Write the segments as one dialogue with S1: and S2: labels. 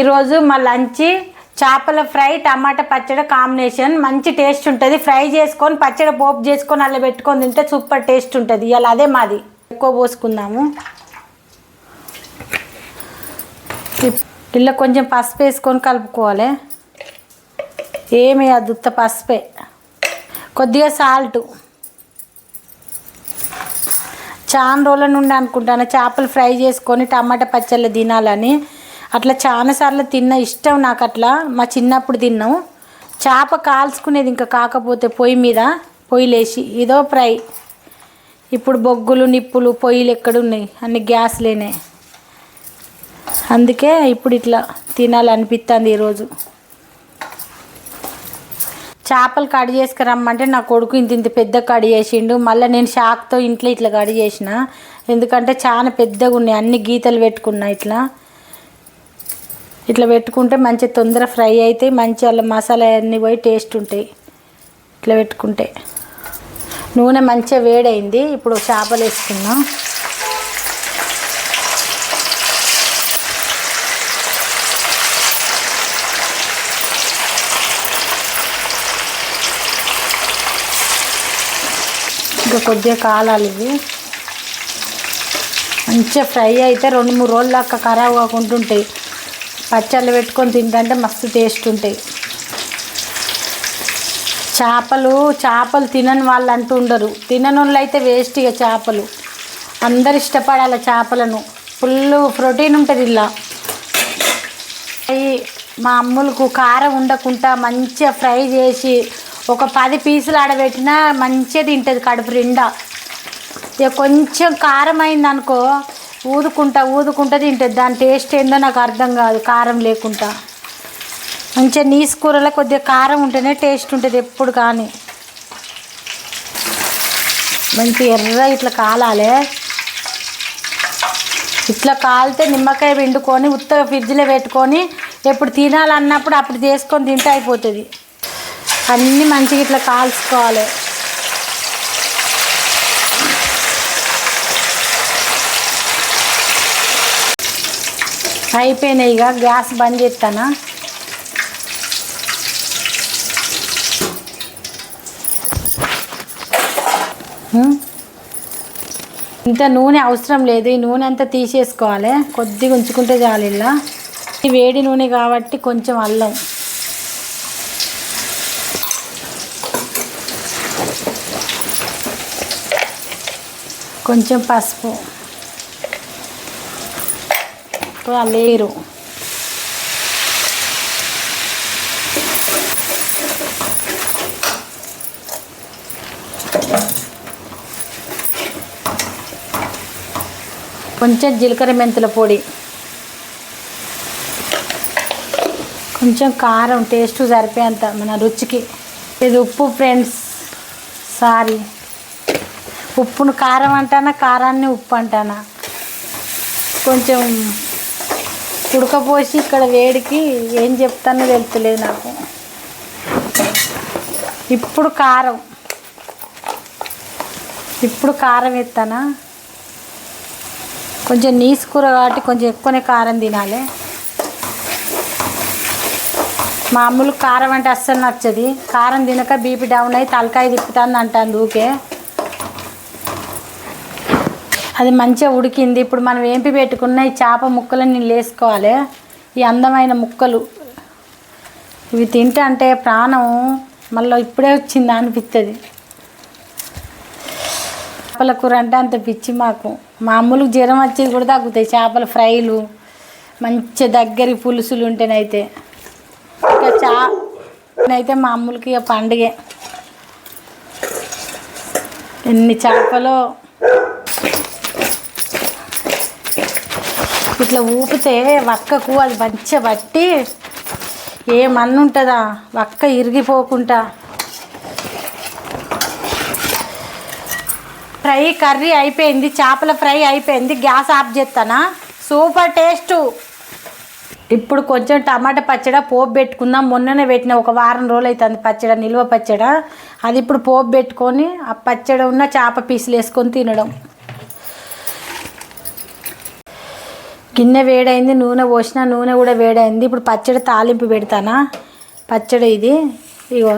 S1: ఈరోజు మా లంచ్ చేపల ఫ్రై టమాటా పచ్చడి కాంబినేషన్. మంచి టేస్ట్ ఉంటుంది. ఫ్రై చేసుకొని పచ్చడి పోపు చేసుకొని అలా పెట్టుకొని తింటే సూపర్ టేస్ట్ ఉంటుంది. ఇవాళ అదే మాది. ఎక్కువ పోసుకుందాము. ఇలా కొంచెం పసుపు వేసుకొని కలుపుకోవాలి. ఏమి అదుత్త పసుపే. కొద్దిగా సాల్ట్. చాలా రోజుల నుండి అనుకుంటాను. చేపలు ఫ్రై చేసుకొని టమాటా పచ్చళ్ళు తినాలని. అట్లా చాలాసార్లు తిన్న ఇష్టం నాకు అట్లా. మా చిన్నప్పుడు తిన్నాం. చేప కాల్చుకునేది ఇంకా కాకపోతే పొయ్యి మీద పొయ్యి లేచి. ఇదో ఫ్రై. ఇప్పుడు బొగ్గులు నిప్పులు పొయ్యిలు ఎక్కడున్నాయి? అన్ని గ్యాస్లేనే అందుకే ఇప్పుడు ఇట్లా తినాలనిపిస్తుంది ఈరోజు. చేపలు కడి చేసుకురమ్మంటే నా కొడుకు ఇంత ఇంత పెద్ద కడి చేసిండు. మళ్ళీ నేను షాక్తో ఇంట్లో ఇట్లా కడి చేసిన. ఎందుకంటే చాలా పెద్దగా ఉన్నాయి అన్ని గీతలు పెట్టుకున్నా ఇట్లా. ఇట్లా పెట్టుకుంటే మంచి తొందర ఫ్రై అయితే మంచి అలా మసాలా అన్నీ పోయి టేస్ట్ ఉంటాయి. ఇట్లా పెట్టుకుంటే. నూనె మంచిగా వేడైంది. ఇప్పుడు చేపలు వేసుకుందాం ఇంకా కొద్దిగా కాలాలి ఇవి. మంచిగా ఫ్రై అయితే రెండు మూడు రోజుల దాకా ఖరాబ్ కాకుండా ఉంటాయి. పచ్చళ్ళు పెట్టుకొని తింటే మస్తు టేస్ట్ ఉంటాయి. చేపలు చేపలు తినని వాళ్ళు అంటూ ఉండరు. తినని వాళ్ళు అయితే వేస్ట్ ఇక చేపలు. అందరు ఇష్టపడాలి చేపలను. ఫుల్ ప్రోటీన్ ఉంటుంది ఇలా. అవి మా అమ్ములకు కారం ఉండకుండా మంచిగా ఫ్రై చేసి ఒక పది పీసులు ఆడబెట్టినా మంచిగా తింటుంది కడుపు నిండా. ఇక కొంచెం కారం అయింది అనుకో ఊదుకుంటా ఊదుకుంటా తింటుంది దాని టేస్ట్ ఏందో నాకు అర్థం కాదు కారం లేకుండా. మంచిగా నీసు కూరలో కొద్దిగా కారం ఉంటేనే టేస్ట్ ఉంటుంది ఎప్పుడు కానీ. మంచి ఎర్ర ఇట్లా కాలాలి. ఇట్లా కాలితే నిమ్మకాయ పిండుకొని ఉత్త ఫ్రిడ్జ్లో పెట్టుకొని ఎప్పుడు తినాలన్నప్పుడు అప్పుడు చేసుకొని తింటే అయిపోతుంది. అన్నీ మంచిగా ఇట్లా కాల్చుకోవాలి. అయిపోయినాయి ఇక గ్యాస్ బంద్ చేస్తానా ఇంత నూనె అవసరం లేదు ఈ నూనె అంతా తీసేసుకోవాలి. కొద్దిగా ఉంచుకుంటే చాలు ఇలా. ఈ వేడి నూనె కాబట్టి కొంచెం అల్లం. కొంచెం పసుపు. ఇప్పుడు లేరు. కొంచెం జీలకర్ర మెంతుల పొడి. కొంచెం కారం టేస్ట్ సరిపోయేంత మన రుచికి. ఇది ఉప్పు ఫ్రెండ్స్. సారీ. ఉప్పును కారం అంటానా కారాన్ని ఉప్పు అంటానా? కొంచెం ఉడకపోసి ఇక్కడ వేడికి ఏం చెప్తానో తెలుస్తలేదు నాకు. ఇప్పుడు కారం. ఇప్పుడు కారం ఎత్తానా కొంచెం నీసు కూర కాబట్టి కొంచెం ఎక్కువనే కారం తినాలి. మామూలు కారం అంటే అస్సలు నచ్చది. కారం తినక బీపీ డౌన్ అయ్యి తలకాయ తిప్పుతాను అంటాను ఊకే అది మంచిగా ఉడికింది. ఇప్పుడు మనం ఏంపి పెట్టుకున్న ఈ చేప ముక్కలను నేను వేసుకోవాలి ఈ అందమైన ముక్కలు. ఇవి తింటే అంటే ప్రాణం మళ్ళీ ఇప్పుడే వచ్చిందా అనిపిస్తుంది చేపల కూర అంటే అంత పిచ్చి మాకు. మామూలుగా జ్వరం వచ్చేది కూడా తగ్గుతాయి. చేపల ఫ్రైలు మంచి దగ్గరి పులుసులు ఉంటేనైతే. ఇంకా చా అయితే మామూలుకి ఇక పండుగే. ఎన్ని చేపలో ఇట్లా ఊపితే వక్కకు అది మంచిగా పట్టి మన్ను ఉంటుందా వక్క ఇరిగిపోకుండా ఫ్రై కర్రీ అయిపోయింది చేపల ఫ్రై అయిపోయింది గ్యాస్ ఆఫ్ చేస్తానా సూపర్ టేస్ట్. ఇప్పుడు కొంచెం టమాటా పచ్చడి పోపు పెట్టుకుందాం. మొన్ననే పెట్టిన ఒక వారం రోజులు అవుతుంది పచ్చడి నిల్వ పచ్చడి. అది ఇప్పుడు పోపు పెట్టుకొని ఆ పచ్చడి ఉన్న చేప పీసులు వేసుకొని తినడం. గిన్నె వేడైంది నూనె పోసిన నూనె కూడా వేడైంది. ఇప్పుడు పచ్చడి తాలింపు పెడతానా? పచ్చడి ఇది. ఇగో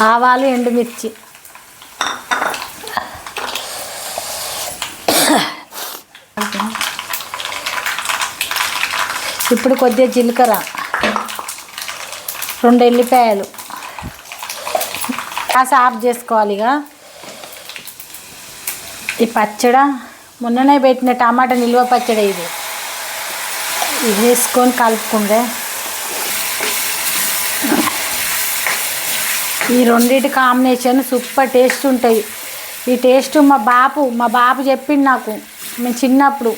S1: ఆవాలు ఎండుమిర్చి. ఇప్పుడు కొద్దిగా జీలకర్ర. రెండు ఎల్లిపాయలు. కాస్త ఆఫ్ చేసుకోవాలి ఇక. ఈ పచ్చడి మొన్ననే పెట్టిన టమాటా నిల్వ పచ్చడి ఇది. ఇది వేసుకొని కలుపుకుంటే. ఈ రెండింటి కాంబినేషన్ సూపర్ టేస్ట్ ఉంటాయి. ఈ టేస్ట్ మా బాపు మా బాపు చెప్పింది నాకు మేము చిన్నప్పుడు.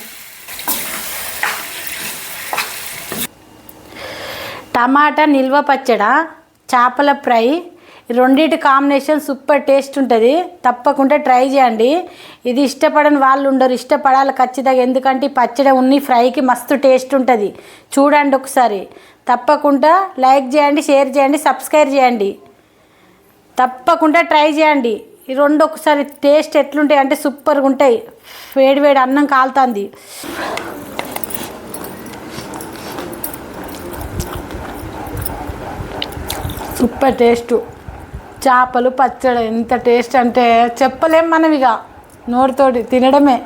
S1: టమాటా నిల్వ పచ్చడ చేపల ఫ్రై రెండింటి కాంబినేషన్ సూపర్ టేస్ట్ ఉంటుంది. తప్పకుండా ట్రై చేయండి. ఇది ఇష్టపడని వాళ్ళు ఉండరు ఇష్టపడాలి ఖచ్చితంగా. ఎందుకంటే ఈ పచ్చడి ఉన్ని ఫ్రైకి మస్తు టేస్ట్ ఉంటుంది. చూడండి ఒకసారి. తప్పకుండా లైక్ చేయండి షేర్ చేయండి సబ్స్క్రైబ్ చేయండి. తప్పకుండా ట్రై చేయండి. ఈ రెండు ఒకసారి టేస్ట్ ఎట్లుంటాయి అంటే సూపర్గా ఉంటాయి. వేడి వేడి అన్నం కాలుతుంది. సూపర్ టేస్ట్ చేపలు పచ్చడి ఎంత టేస్ట్ అంటే చెప్పలేం మనం ఇక నోటితోటి తినడమే.